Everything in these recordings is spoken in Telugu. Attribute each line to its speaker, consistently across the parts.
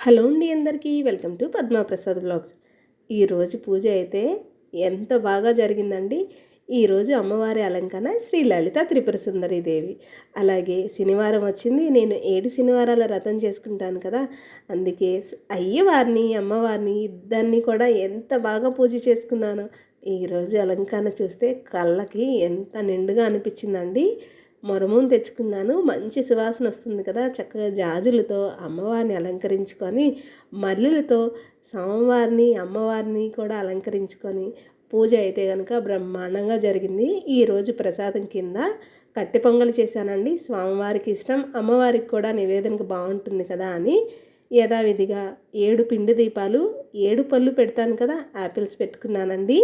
Speaker 1: హలో అండి అందరికీ వెల్కమ్ టు పద్మాప్రసాద్ బ్లాగ్స్ ఈరోజు పూజ అయితే ఎంత బాగా జరిగిందండి. ఈరోజు అమ్మవారి అలంకరణ శ్రీ లలిత త్రిపుర సుందరి దేవి. అలాగే శనివారం వచ్చింది నేను ఏడు శనివారాల రథం చేసుకుంటాను కదా. అందుకే అయ్యవారిని అమ్మవారిని ఇద్దరిని కూడా ఎంత బాగా పూజ చేసుకున్నాను. ఈరోజు అలంకరణ చూస్తే కళ్ళకి ఎంత నిండుగా అనిపించిందండి. మొరమం తెచ్చుకున్నాను. మంచి సువాసన వస్తుంది కదా. చక్కగా జాజులతో అమ్మవారిని అలంకరించుకొని మల్లెలతో స్వామివారిని అమ్మవారిని కూడా అలంకరించుకొని పూజ అయితే కనుక బ్రహ్మాండంగా జరిగింది. ఈరోజు ప్రసాదం కింద కట్టి పొంగలు చేశానండి. స్వామివారికి ఇష్టం. అమ్మవారికి కూడా నివేదనకు బాగుంటుంది కదా అని యథావిధిగా ఏడు పిండి దీపాలు ఏడు పళ్ళు పెడతాను కదా. యాపిల్స్ పెట్టుకున్నానండి.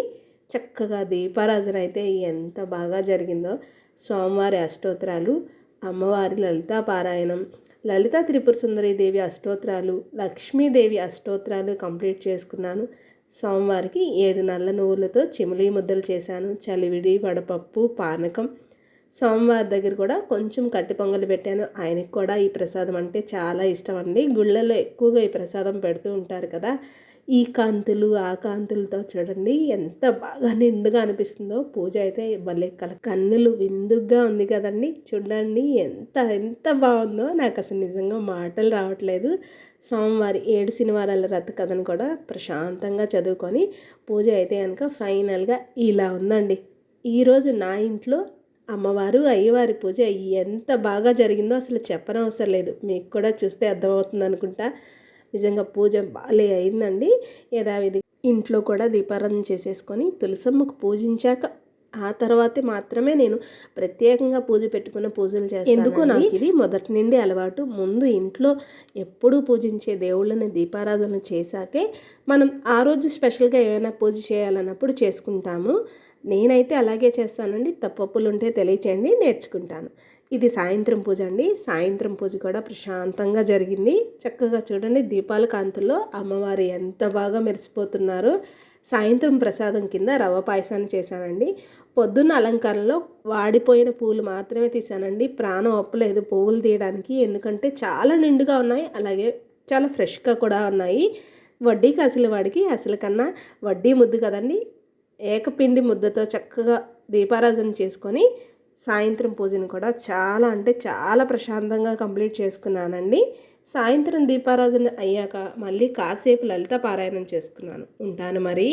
Speaker 1: చక్కగా దీపారాజన అయితే ఎంత బాగా జరిగిందో. స్వామివారి అష్టోత్తరాలు అమ్మవారి లలితా పారాయణం లలిత త్రిపుర సుందరీదేవి అష్టోత్తరాలు లక్ష్మీదేవి అష్టోత్తరాలు కంప్లీట్ చేసుకున్నాను. స్వామివారికి ఏడు నల్ల నువ్వులతో చిమిలి ముద్దలు చేశాను. చలివిడి వడపప్పు పానకం స్వామివారి దగ్గర కూడా కొంచెం కట్టి పొంగలి పెట్టాను. ఆయనకు కూడా ఈ ప్రసాదం అంటే చాలా ఇష్టం అండి. గుళ్ళల్లో ఎక్కువగా ఈ ప్రసాదం పెడుతూ ఉంటారు కదా. ఈ కాంతులు ఆ కాంతులతో చూడండి ఎంత బాగా నిండుగా అనిపిస్తుందో. పూజ అయితే భలే కల కన్నులు విందుగా ఉంది కదండి. చూడండి ఎంత ఎంత బాగుందో. నాకు అసలు నిజంగా మాటలు రావట్లేదు. సోమవారి ఏడు శనివారాల రథ కథను కూడా ప్రశాంతంగా చదువుకొని పూజ అయితే కనుక ఫైనల్గా ఇలా ఉందండి. ఈరోజు నా ఇంట్లో అమ్మవారు అయ్యవారి పూజ ఎంత బాగా జరిగిందో అసలు చెప్పనవసరం లేదు. మీకు కూడా చూస్తే అర్థమవుతుంది అనుకుంటా. నిజంగా పూజ బాలే అయిందండి. యథావిధి ఇంట్లో కూడా దీపారాధన చేసేసుకొని తులసమ్మకు పూజించాక ఆ తర్వాతే మాత్రమే నేను ప్రత్యేకంగా పూజ పెట్టుకున్న పూజలు చేస్తాను ఎందుకు నాకు ఇది మొదటి నుండి అలవాటు. ముందు ఇంట్లో ఎప్పుడూ పూజించే దేవుళ్ళని దీపారాధన చేశాకే మనం ఆ రోజు స్పెషల్గా ఏమైనా పూజ చేయాలన్నప్పుడు చేసుకుంటాము. నేనైతే అలాగే చేస్తానండి. తప్పప్పులు ఉంటే తెలియచేయండి నేర్చుకుంటాను. ఇది సాయంత్రం పూజ అండి. సాయంత్రం పూజ కూడా ప్రశాంతంగా జరిగింది. చక్కగా చూడండి దీపాల కాంతుల్లో అమ్మవారు ఎంత బాగా మెరిసిపోతున్నారు. సాయంత్రం ప్రసాదం కింద రవ పాయసాన్ని చేశానండి. పొద్దున్న అలంకారంలో వాడిపోయిన పూలు మాత్రమే తీసానండి ప్రాణం ఒప్పలేదు పువ్వులు తీయడానికి. ఎందుకంటే చాలా నిండుగా ఉన్నాయి. అలాగే చాలా ఫ్రెష్గా కూడా ఉన్నాయి. వడ్డీకి అసలు వాడికి అసలు కన్నా వడ్డీ ముద్దు కదండి. ఏకపిండి ముద్దతో చక్కగా దీపారాజన చేసుకొని సాయంత్రం పూజను కూడా చాలా అంటే చాలా ప్రశాంతంగా కంప్లీట్ చేసుకున్నానండి. సాయంత్రం దీపారాజన అయ్యాక మళ్ళీ కాసేపు లలిత పారాయణం చేసుకున్నాను. ఉంటాను మరి.